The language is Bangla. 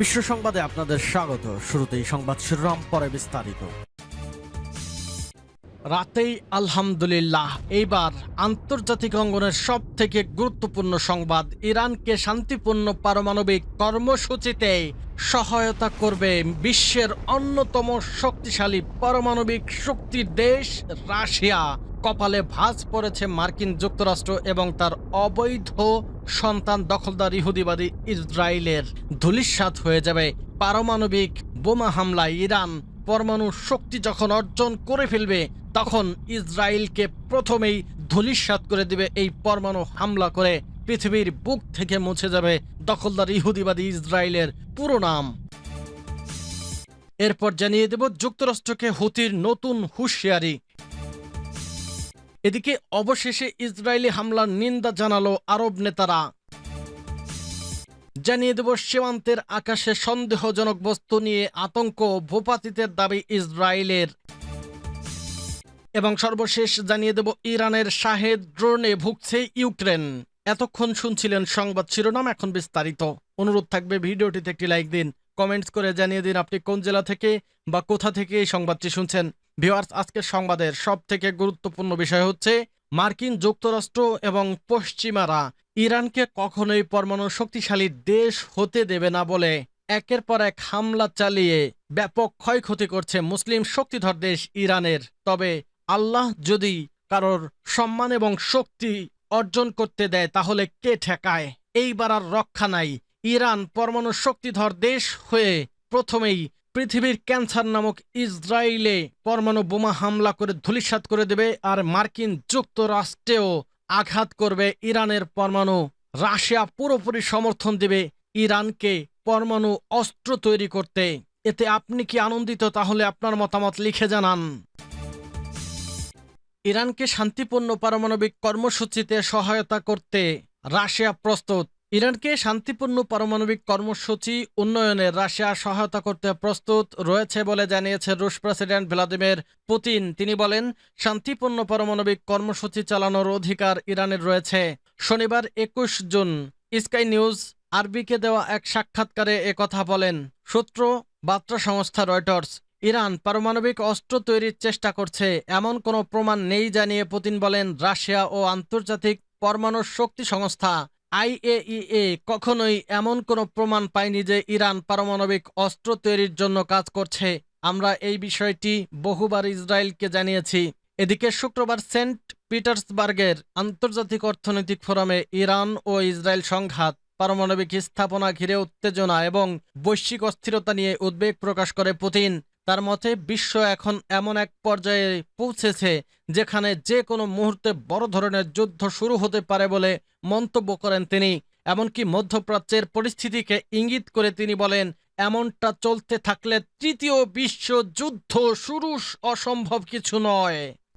বিশ্ব সংবাদে আপনাদের স্বাগত। শুরুতেই সংবাদ শিরোনাম, পরে বিস্তারিত। রাতেই আলহামদুলিল্লাহ, এইবার আন্তর্জাতিক অঙ্গনের সব থেকে গুরুত্বপূর্ণ সংবাদ ইরানকে শান্তিপূর্ণ পারমাণবিক কর্মসূচিতে সহায়তা করবে বিশ্বের অন্যতম শক্তিশালী পারমাণবিক শক্তির দেশ রাশিয়া। কপালে ভাঁজ পড়েছে মার্কিন যুক্তরাষ্ট্র এবং তার অবৈধ সন্তান দখলদার ইহুদিবাদী ইসরায়েলের ধূলিসাৎ হয়ে যাবে পারমাণবিক বোমা হামলায় ইরান পরমাণু শক্তি যখন অর্জন করে ফেলবে, তখন ইসরায়েলকে প্রথমেই ধূলিসাৎ করে দিবে এই পরমাণু হামলা করে। পৃথিবীর বুক থেকে মুছে যাবে দখলদার ইহুদিবাদী ইসরায়েলের পুরো নাম। এরপর জানিয়ে দেব যুক্তরাষ্ট্রকে হুতির নতুন হুঁশিয়ারি। এদিকে অবশেষে ইসরায়েলি হামলার নিন্দা জানালো আরব নেতারা। জানিয়ে দেব, সীমান্তের আকাশে সন্দেহজনক বস্তু নিয়ে আতঙ্ক ভূপাতিতের দাবি ইসরায়েলের। এবং সর্বশেষ জানিয়ে দেব, ইরানের শাহেদ ড্রোনে ভুগছে ইউক্রেন। এতক্ষণ শুনছিলেন সংবাদ শিরোনাম, এখন বিস্তারিত। অনুরোধ থাকবে, ভিডিওটিতে একটি লাইক দিন। কমেন্টস করে জানিয়ে দিন আপনি কোন জেলা থেকে বা কোথা থেকে এই সংবাদটি শুনছেন। ভিওয়ার্স আজকের সংবাদের সব থেকে গুরুত্বপূর্ণ বিষয় হচ্ছে মার্কিন যুক্তরাষ্ট্র এবং পশ্চিমারা ইরানকে কখনোই পরমাণু শক্তিশালী দেশ হতে দেবে না বলে একের পর এক হামলা চালিয়ে ব্যাপক ক্ষয়ক্ষতি করছে মুসলিম শক্তিধর দেশ ইরানের। তবে আল্লাহ যদি কারোর সম্মান এবং শক্তি অর্জন করতে দেয়, তাহলে কে ঠেকায়? এইবার আর রক্ষা নাই। ইরান পরমাণু শক্তিধর দেশ হয়ে প্রথমেই পৃথিবীর ক্যান্সার নামক ইসরায়েলে পরমাণু বোমা হামলা করে ধূলিসাৎ করে দেবে আর মার্কিন যুক্তরাষ্ট্রেও আঘাত করবে ইরানের পরমাণু। রাশিয়া পুরোপুরি সমর্থন দেবে ইরানকে পরমাণু অস্ত্র তৈরি করতে। এতে আপনি কি আনন্দিত? তাহলে আপনার মতামত লিখে জানান। ইরানকে শান্তিপূর্ণ পারমাণবিক কর্মসূচিতে সহায়তা করতে রাশিয়া প্রস্তুত। ইরানকে শান্তিপূর্ণ পারমাণবিক কর্মসূচি উন্নয়নে রাশিয়া সহায়তা করতে প্রস্তুত রয়েছে বলে জানিয়েছে রুশ প্রেসিডেন্ট ভ্লাদিমির পুতিন। তিনি বলেন, শান্তিপূর্ণ পারমাণবিক কর্মসূচি চালানোর অধিকার ইরানের রয়েছে। শনিবার একুশ জুন স্কাই নিউজ আরবিকে দেওয়া এক সাক্ষাৎকারে একথা বলেন। সূত্র, বার্তা সংস্থা রয়টার্স, ইরান পারমাণবিক অস্ত্র তৈরির চেষ্টা করছে। এমন কোনো প্রমাণ নেই জানিয়ে পুতিন বলেন, রাশিয়া ও আন্তর্জাতিক পরমাণু শক্তি সংস্থা আইএইএ কখনোই এমন কোনো প্রমাণ পায়নি যে ইরান পারমাণবিক অস্ত্র তৈরির জন্য কাজ করছে। আমরা এই বিষয়টি বহুবার ইসরায়েলকে জানিয়েছি। এদিকে শুক্রবার সেন্ট পিটার্সবার্গের আন্তর্জাতিক অর্থনৈতিক ফোরামে ইরান ও ইসরায়েল সংঘাত, পারমাণবিক স্থাপনা ঘিরে উত্তেজনা এবং বৈশ্বিক অস্থিরতা নিয়ে উদ্বেগ প্রকাশ করে পুতিন। তার মতে বিশ্ব এখন এমন এক পর্যায়ে পৌঁছেছে যেখানে যে কোনো মুহূর্তে বড় ধরনের যুদ্ধ শুরু হতে পারে বলে মন্তব্য করেন তিনি। এমনকি মধ্যপ্রাচ্যের পরিস্থিতিকে ইঙ্গিত করে তিনি বলেন, এমনটা চলতে থাকলে তৃতীয় বিশ্ব যুদ্ধ শুরু অসম্ভব কিছু নয়।